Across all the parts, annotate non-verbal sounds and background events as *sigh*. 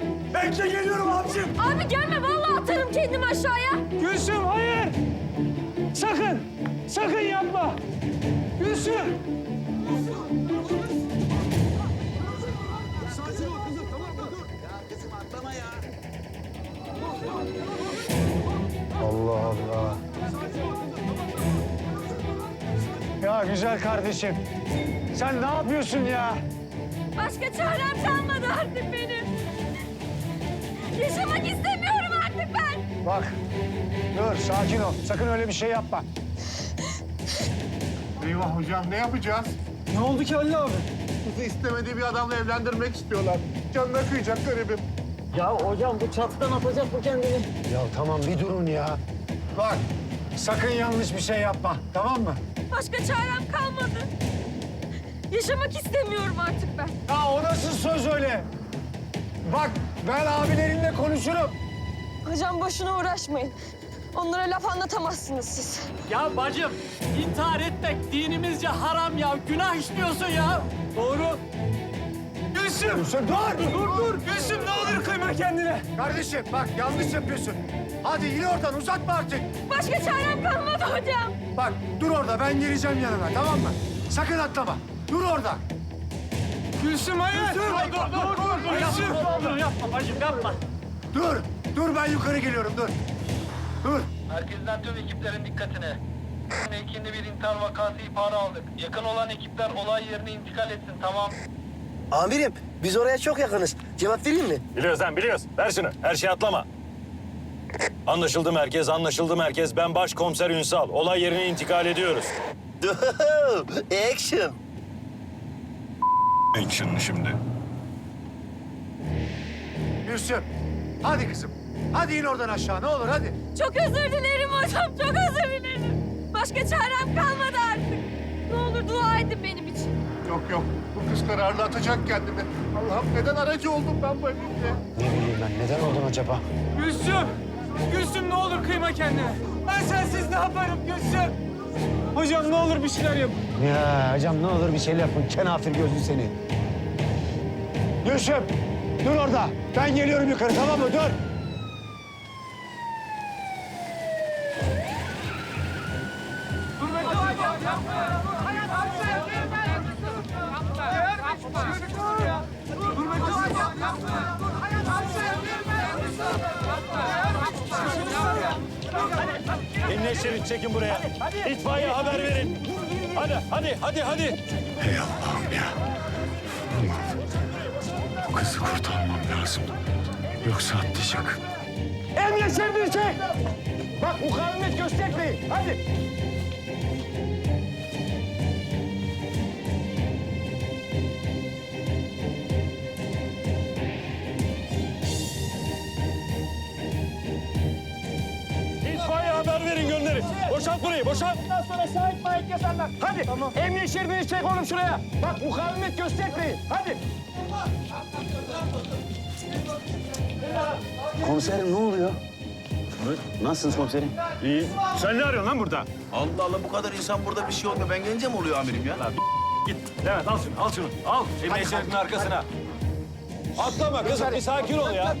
Gülsüm! Bekle geliyorum abicim! Abi gelme vallahi atarım kendimi aşağıya. Gülsüm hayır! Sakın! Sakın yapma! Gülsüm! Allah Allah. Ya güzel kardeşim. Sen ne yapıyorsun ya? Başka çarem kalmadı artık benim. Yaşamak istemiyorum artık ben. Bak. Dur sakin ol. Sakın öyle bir şey yapma. Eyvah hocam ne yapacağız? Ne oldu ki Halil abi? Kızı istemediği bir adamla evlendirmek istiyorlar. Canına kıyacak garibim. Ya hocam bu çatıdan atacak bu kendini. Ya tamam bir durun ya. Bak sakın yanlış bir şey yapma. Tamam mı? Başka çarem kalmadı. Yaşamak istemiyorum artık ben. Ya o nasıl söz öyle? Bak ben abilerinle konuşurum. Hocam boşuna uğraşmayın. Onlara laf anlatamazsınız siz. Ya bacım, intihar etmek dinimizce haram ya. Günah işliyorsun ya. Doğru. Gülsüm! Gülsüm dur! Dur dur! Gülsüm ne olur kıyma kendine. Kardeşim bak yanlış yapıyorsun. Hadi yine oradan uzatma artık. Başka çarem kalmadı hocam. Bak dur orada ben geleceğim yanına tamam mı? Sakın atlama. Dur orada. Gülsüm hayır! Ay, dur, dur, dur, dur. Gülsüm! Yapma, dur, yapma bacım, yapma. Dur. Dur ben yukarı geliyorum dur. Dur. Merkezden tüm ekiplerin dikkatine. Mevkinde bir intihar vakası ihbarı aldık. Yakın olan ekipler olay yerine intikal etsin tamam. Amirim biz oraya çok yakınız. Cevap vereyim mi? Biliyoruz lan biliyoruz. Ver şunu. Her şeyi atlama. Anlaşıldı merkez, anlaşıldı merkez. Ben başkomiser Ünsal. Olay yerine intikal ediyoruz. *laughs* Action. Action şimdi. Gülsüm. Hadi kızım. Hadi in oradan aşağı ne olur hadi. Çok özür dilerim hocam. Çok özür dilerim. Başka çarem kalmadı artık. Ne olur dua edin benim için. Yok yok bu kız kararlı atacak kendini. Allah'ım neden aracı oldum ben bu evliliğe? Ne bileyim ben neden oldun acaba? Gülsüm! Gülsüm ne olur kıyma kendine. Ben sensiz ne yaparım Gülsüm? Hocam ne olur bir şeyler yapın. Ya hocam ne olur bir şey yapın. Kenafir gözlü seni. Gülsüm. Dur orada. Ben geliyorum yukarı tamam mı? Dur. Emniyet şerit çekin buraya. İtfaiye haber verin. Hadi, hadi, hadi, hadi. Ey Allah'ım ya. Allah'ım. Kızı kurtarmam lazım. Yoksa atlayacak. Emniyet şeridini çek. Bak mukavemet göstermeyin. Hadi. İtfaiye haber verin gönderin. Boşalt burayı, boşalt. Bundan sonra şahit mahit yazarlar. Hadi. Tamam. Emniyet şeridini çek oğlum şuraya. Bak mukavemet göstermeyin. Hadi. Komiserim ne oluyor? Nasılsınız komiserim? İyi. Sen ne arıyorsun lan burada? Allah Allah bu kadar insan burada bir şey olmuyor. Ben gelince mi oluyor amirim ya? *laughs* Git. Levent al şunu, al şunu. Al. Emniyet şeridinin arkasına. Atlama kızım, bir sakin ol ya.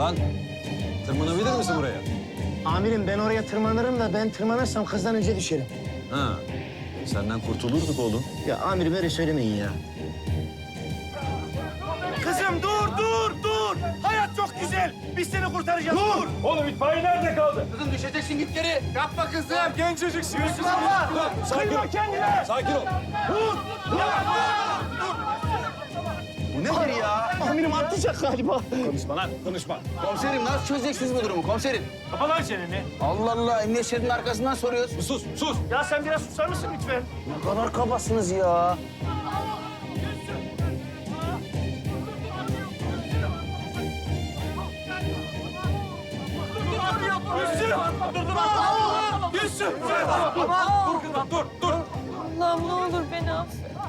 Lan, tırmanabilir misin buraya? Amirim ben oraya tırmanırım da ben tırmanırsam kızdan önce düşerim. Ha, senden kurtulurduk oğlum. Ya amirim öyle söylemeyin ya. Kızım dur dur dur. Hayat çok güzel. Biz seni kurtaracağız. Dur. Oğlum itfaiye nerede kaldı? Kızım düşeceksin git geri. Yapma kızım. Genç çocuksun. Sakin ol. Kıyma kendine. Sakin ol. Dur. Bu Nedir ya? Amirim atlayacak galiba. Konuşma lan konuşma. Komiserim nasıl çözeceksiniz bu durumu komiserim? Kapa lan çeneni. Allah Allah emniyet şeridinin arkasından soruyoruz. Sus sus. Ya sen biraz susar mısın lütfen? Ne kadar kabasınız ya. Gülsüm. Dur kızım dur dur. Allah'ım ne olur beni affet.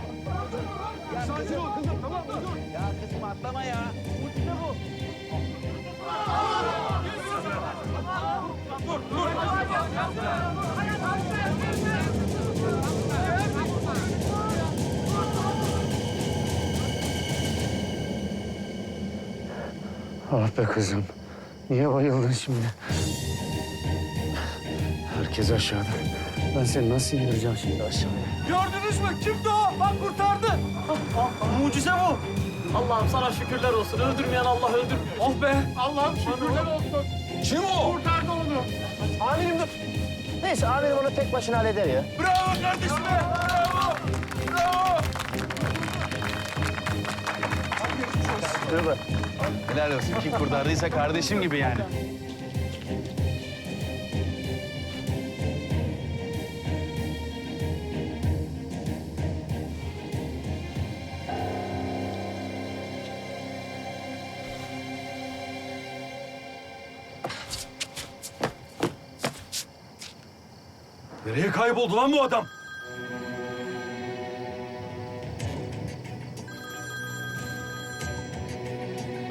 Atlama ya. Ah be kızım. Niye bayıldın şimdi? Herkes aşağıda. Ben seni nasıl indireceğim şimdi aşağıya? Gördünüz mü? Kimdi o? Bak kurtardı. Mucize bu. Allah'ım sana şükürler olsun. Öldürmeyen Allah öldürmüyor. Oh be. Allah'ım şükürler olsun. Kim o? Kurtardı onu. Amirim dur. Neyse amirim onu tek başına halleder ya. Bravo kardeşime. Bravo. Bravo. Dur bak. Helal olsun kim kurtardıysa kardeşim gibi yani. Nereye kayboldu lan bu adam?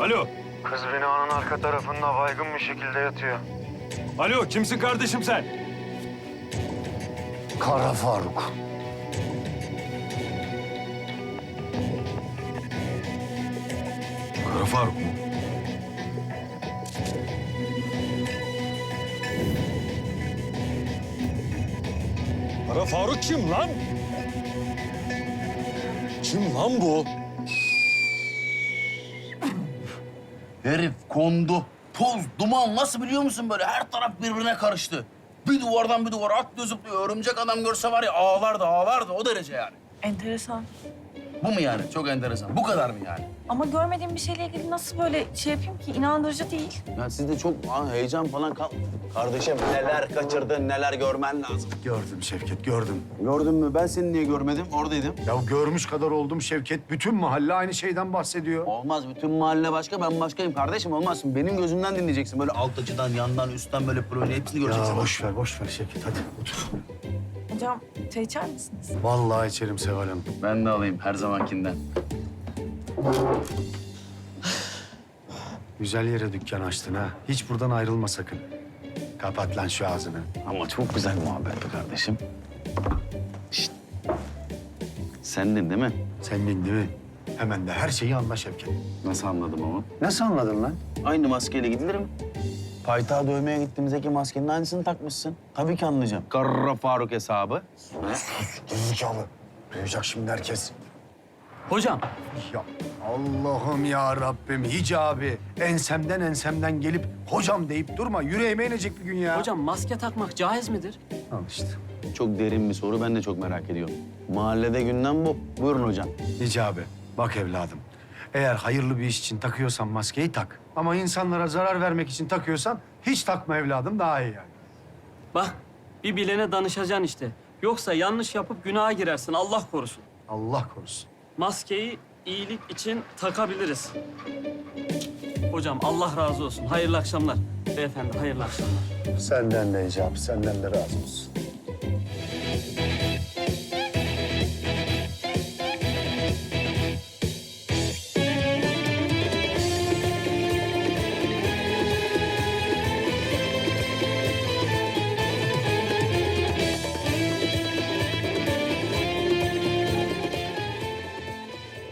Alo. Kız binanın arka tarafında baygın bir şekilde yatıyor. Alo kimsin kardeşim sen? Kara Faruk. Kara Faruk mu? Kara Faruk kim lan? Kim lan bu? Herif kondu. Toz, duman nasıl biliyor musun böyle? Her taraf birbirine karıştı. Bir duvardan bir duvara atlıyor zıplıyor. Örümcek adam görse var ya ağlardı ağlardı o derece yani. Enteresan. Bu mu yani? Çok enteresan. Bu kadar mı yani? Ama görmediğim bir şeyle ilgili nasıl böyle şey yapayım ki? inandırıcı değil. Ya sizde çok aa, heyecan falan kal... Kardeşim neler kaçırdın, neler görmen lazım. Gördüm Şevket gördüm. Gördün mü? Ben seni niye görmedim? Oradaydım. Ya görmüş kadar oldum Şevket. Bütün mahalle aynı şeyden bahsediyor. Olmaz. Bütün mahalle başka, ben başkayım. Kardeşim olmaz. Benim gözümden dinleyeceksin. Böyle alt açıdan, yandan, üstten böyle proje hepsini göreceksin. Ya boş ver boş ver Şevket hadi otur. Hocam çay içer misiniz? Vallahi içerim Seval Hanım. Ben de alayım her zamankinden. Güzel yere dükkan açtın ha. Hiç buradan ayrılma sakın. Kapat lan şu ağzını. Ama çok güzel muhabbet be kardeşim. Şşt. Sendin değil mi? Sendin değil mi? Hemen de her şeyi anla Şevket. Nasıl anladım ama? Nasıl anladın lan? Aynı maskeyle gidilir mi? Paytağa dövmeye gittiğimizdeki maskenin aynısını takmışsın. Tabii ki anlayacağım. Karra Faruk hesabı. Gerizekalı. Duyacak şimdi herkes. Hocam Ya Allah'ım ya Rabbim hicabi. Ensemden ensemden gelip hocam deyip durma. Yüreğime inecek bir gün ya. hocam maske takmak caiz midir? Al işte. Çok derin bir soru. Ben de çok merak ediyorum. Mahallede gündem bu. Buyurun hocam. Hicabi. Bak evladım. Eğer hayırlı bir iş için takıyorsan maskeyi tak. Ama insanlara zarar vermek için takıyorsan hiç takma evladım daha iyi yani. Bak bir bilene danışacaksın işte. Yoksa yanlış yapıp günaha girersin Allah korusun. Allah korusun. Maskeyi iyilik için takabiliriz. Hocam Allah razı olsun. Hayırlı akşamlar. Beyefendi hayırlı akşamlar. Senden de Hicabi, senden de razı olsun.